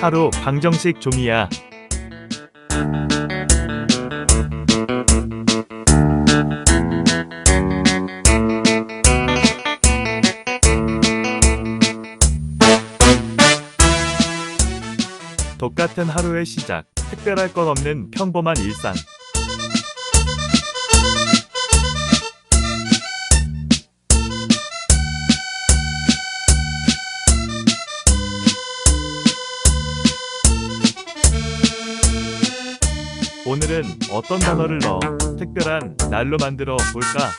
하루 방정식 종이야. 똑같은 하루의 시작. 특별할 것 없는 평범한 일상. 오늘은 어떤 단어를 넣어 특별한 날로 만들어 볼까?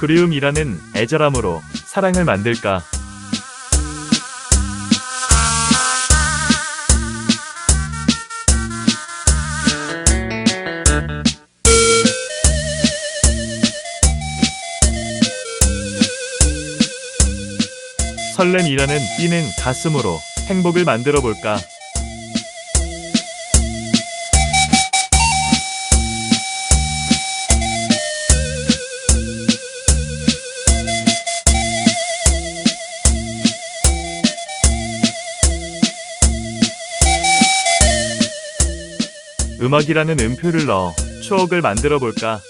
그리움이라는 애절함으로 사랑을 만들까? 설렘이라는 뛰는 가슴으로 행복을 만들어 볼까? 음악이라는 음표를 넣어 추억을 만들어 볼까?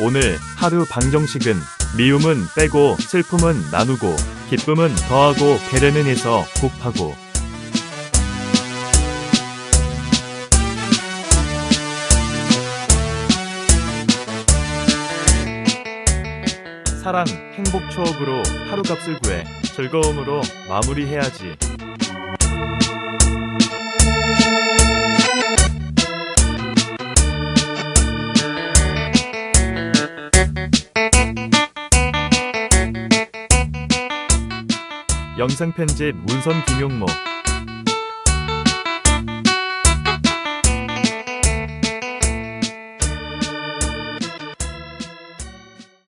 오늘 하루 방정식은 미움은 빼고 슬픔은 나누고 기쁨은 더하고 배려는 해서 곱하고 사랑, 행복 추억으로 하루값을 구해 즐거움으로 마무리해야지. 영상 편집 문선 김용모